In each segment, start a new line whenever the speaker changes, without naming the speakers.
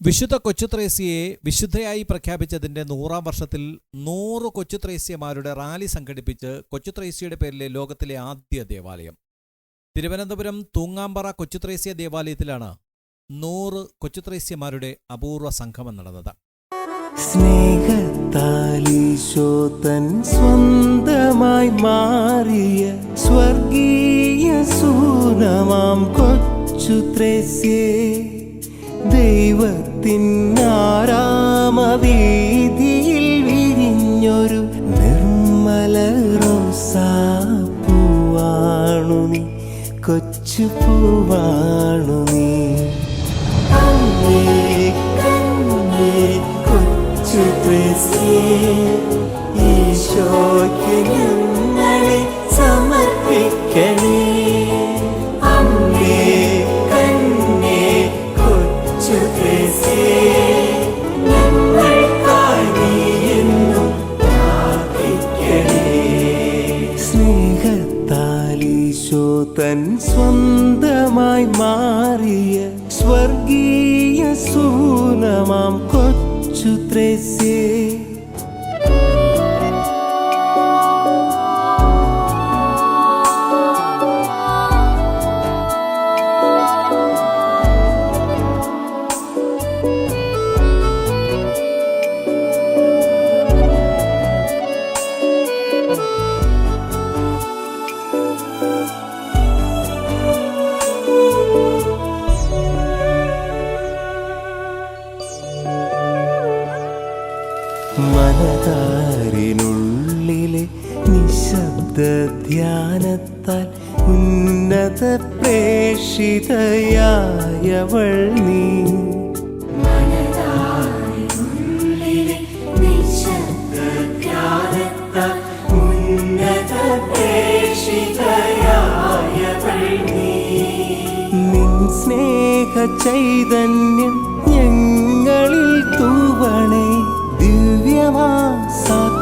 വിശുദ്ധ കൊച്ചുത്രേസ്യയെ വിശുദ്ധയായി പ്രഖ്യാപിച്ചതിന്റെ നൂറാം വർഷത്തിൽ നൂറ് കൊച്ചുത്രേസ്യമാരുടെ റാലി സംഘടിപ്പിച്ച് കൊച്ചുത്രേസ്യയുടെ പേരിലെ ലോകത്തിലെ ആദ്യ ദേവാലയം. തിരുവനന്തപുരം തൂങ്ങാമ്പറ കൊച്ചുത്രേസ്യ ദേവാലയത്തിലാണ് നൂറ് കൊച്ചുത്രേസ്യമാരുടെ അപൂർവ സംഗമം നടന്നത്.
സ്വന്തമായി മാറിയ സ്വർഗീയ സൂനമാം കൊച്ചു ദൈവത്തിനാരാമവീതിയിൽ വിരിഞ്ഞൊരു നിർമ്മല റോസാപ്പൂവാണു നീ. കൊച്ചു പൂവാണു നീ. കൊച്ചു ഈശോയ്ക്ക് ഞങ്ങളെ സമർപ്പിക്കണേ. തൻ സ്വന്തമായി മാറിയ സ്വർഗീയ സൂനമാം കൊച്ചു ത്രേസ്യേ. നിശബ്ദ ധ്യാനത്താൽ ഉന്നത പ്രേഷിതയായവൾ നീ. സ്നേഹ ചൈതന്യം ഞങ്ങളിൽ തൂവണേ. ദിവ്യമാ സാക്ഷ്യങ്ങൾ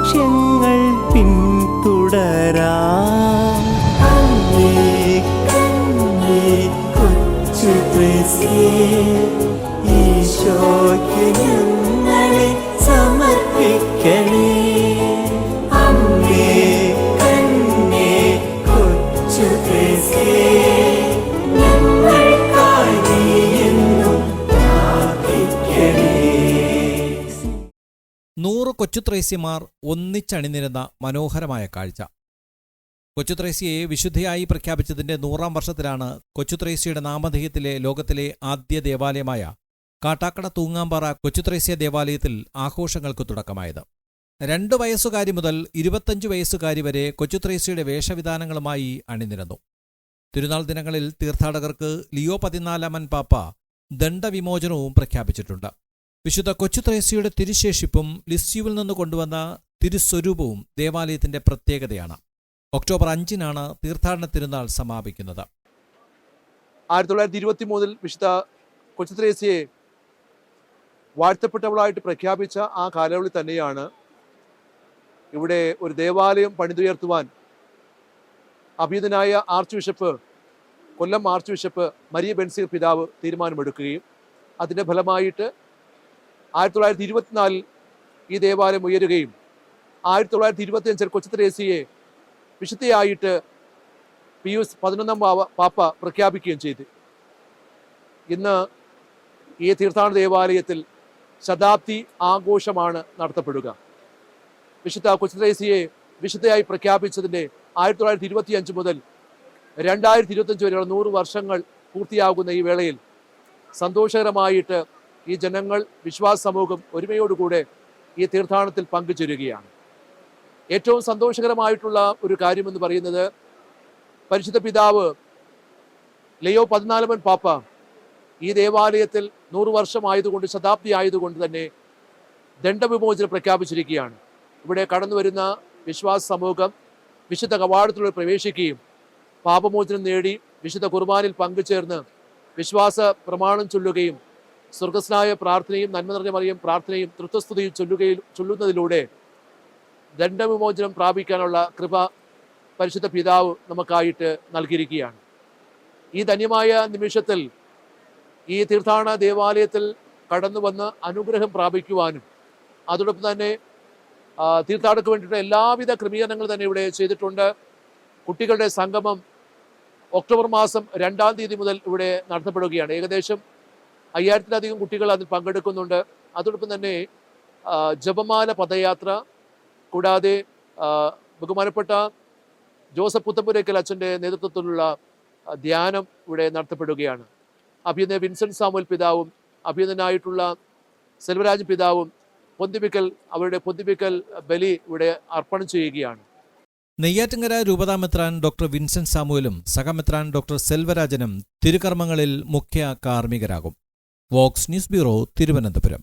കണ്ണേ കൊച്ചു കൊച്ചു
നൂറ് കൊച്ചുത്രേസ്യമാർ ഒന്നിച്ചണിനിരുന്ന മനോഹരമായ കാഴ്ച. കൊച്ചുത്രേസ്യയെ വിശുദ്ധയായി പ്രഖ്യാപിച്ചതിന്റെ നൂറാം വർഷത്തിലാണ് കൊച്ചുത്രേസ്യയുടെ നാമധേയത്തിലെ ലോകത്തിലെ ആദ്യ ദേവാലയമായ കാട്ടാക്കട തൂങ്ങാമ്പാറ കൊച്ചുത്രേസ്യ ദേവാലയത്തിൽ ആഘോഷങ്ങൾക്ക് തുടക്കമായത്. രണ്ട് വയസ്സുകാരി മുതൽ ഇരുപത്തഞ്ച് വയസ്സുകാരി വരെ കൊച്ചുത്രേസ്യയുടെ വേഷവിധാനങ്ങളുമായി അണിനിരന്നു. തിരുനാൾ ദിനങ്ങളിൽ തീർത്ഥാടകർക്ക് ലിയോ പതിനാലാമൻ പാപ്പ ദണ്ഡവിമോചനവും പ്രഖ്യാപിച്ചിട്ടുണ്ട്. വിശുദ്ധ കൊച്ചുത്രേസ്യയുടെ തിരുശേഷിപ്പും ലിസ്യുവിൽ നിന്ന് കൊണ്ടുവന്ന തിരുസ്വരൂപവും ദേവാലയത്തിന്റെ പ്രത്യേകതയാണ്. ഒക്ടോബർ അഞ്ചിനാണ് തീർത്ഥാടന തിരുനാൾ സമാപിക്കുന്നത്.
ആയിരത്തി തൊള്ളായിരത്തി ഇരുപത്തി മൂന്നിൽ വിശുദ്ധ കൊച്ചുത്രേസ്യയെ വാഴ്ത്തപ്പെട്ടവളായിട്ട് പ്രഖ്യാപിച്ച ആ കാലയളവിൽ തന്നെയാണ് ഇവിടെ ഒരു ദേവാലയം പണിതുയർത്തുവാൻ അഭീതനായ archbishop Kollam archbishop Maria Benziger പിതാവ് തീരുമാനമെടുക്കുകയും അതിന്റെ ഫലമായിട്ട് ആയിരത്തി തൊള്ളായിരത്തി ഇരുപത്തിനാലിൽ ഈ ദേവാലയം ഉയരുകയും ആയിരത്തി തൊള്ളായിരത്തി ഇരുപത്തിയഞ്ചിൽ കൊച്ചുത്രേസ്യയെ വിശുദ്ധയായിട്ട് പിയൂസ് പതിനൊന്നാം പാവ പാപ്പ പ്രഖ്യാപിക്കുകയും ചെയ്തു. ഇന്ന് ഈ തീർത്ഥാടന ദേവാലയത്തിൽ ശതാബ്ദി ആഘോഷമാണ് നടത്തപ്പെടുക. വിശുദ്ധ കൊച്ചുത്രേസിയെ വിശുദ്ധയായി പ്രഖ്യാപിച്ചതിന്റെ ആയിരത്തി തൊള്ളായിരത്തി ഇരുപത്തി അഞ്ച് മുതൽ രണ്ടായിരത്തി ഇരുപത്തഞ്ച് വരെയുള്ള നൂറ് വർഷങ്ങൾ പൂർത്തിയാകുന്ന ഈ വേളയിൽ സന്തോഷകരമായിട്ട് ഈ ജനങ്ങൾ വിശ്വാസ സമൂഹം ഒരുമയോടുകൂടെ ഈ തീർത്ഥാടനത്തിൽ പങ്കുചേരുകയാണ്. ഏറ്റവും സന്തോഷകരമായിട്ടുള്ള ഒരു കാര്യമെന്ന് പറയുന്നത് പരിശുദ്ധ പിതാവ് ലയോ പതിനാലമൻ പാപ്പ ഈ ദേവാലയത്തിൽ നൂറു വർഷമായതുകൊണ്ട് ശതാബ്ദി ആയതുകൊണ്ട് തന്നെ ദണ്ഡവിമോചനം പ്രഖ്യാപിച്ചിരിക്കുകയാണ്. ഇവിടെ കടന്നു വരുന്ന വിശ്വാസ സമൂഹം വിശുദ്ധ കവാടത്തിലൂടെ പ്രവേശിക്കുകയും പാപമോചനം നേടി വിശുദ്ധ കുർബാനിൽ പങ്കുചേർന്ന് വിശ്വാസ പ്രമാണം ചൊല്ലുകയും സ്വർഗസ്നായ പ്രാർത്ഥനയും നന്മ നിറഞ്ഞ മറിയും പ്രാർത്ഥനയും തൃത്വസ്തുതിയും ചൊല്ലുകയും ചൊല്ലുന്നതിലൂടെ ദണ്ഡവിമോചനം പ്രാപിക്കാനുള്ള കൃപ പരിശുദ്ധ പിതാവ് നമുക്കായിട്ട് നൽകിയിരിക്കുകയാണ്. ഈ ധന്യമായ നിമിഷത്തിൽ ഈ തീർത്ഥാടന ദേവാലയത്തിൽ കടന്നു വന്ന് അനുഗ്രഹം പ്രാപിക്കുവാനും അതോടൊപ്പം തന്നെ തീർത്ഥാടനക്ക് വേണ്ടിയിട്ട് എല്ലാവിധ ക്രമീകരണങ്ങളും തന്നെ ഇവിടെ ചെയ്തിട്ടുണ്ട്. കുട്ടികളുടെ സംഗമം ഒക്ടോബർ മാസം രണ്ടാം തീയതി മുതൽ ഇവിടെ നടത്തപ്പെടുകയാണ്. ഏകദേശം അയ്യായിരത്തിലധികം കുട്ടികൾ അതിൽ പങ്കെടുക്കുന്നുണ്ട്. അതോടൊപ്പം തന്നെ ജപമാല പദയാത്ര കൂടാതെ ബഹുമാനപ്പെട്ട ജോസഫ് പുത്തമ്പുരയ്ക്കൽ അച്ഛന്റെ നേതൃത്വത്തിലുള്ള ധ്യാനം ഇവിടെ നടത്തപ്പെടുകയാണ്. അഭിനന്ദ വിൻസെന്റ് സാമുവൽ പിതാവും അഭിനന്ദനായിട്ടുള്ള സെൽവരാജ് പിതാവും പൊന്തിപ്പിക്കൽ അവരുടെ പൊന്തിപ്പിക്കൽ ബലി ഇവിടെ അർപ്പണം ചെയ്യുകയാണ്.
നെയ്യാറ്റിങ്കര രൂപതാമെത്രാൻ ഡോക്ടർ വിൻസെന്റ് സാമുവലും സഹമെത്രാൻ ഡോക്ടർ സെൽവരാജനും തിരുകർമ്മങ്ങളിൽ മുഖ്യ കാർമ്മികരാകും. Vox news bureau Thiruvananthapuram.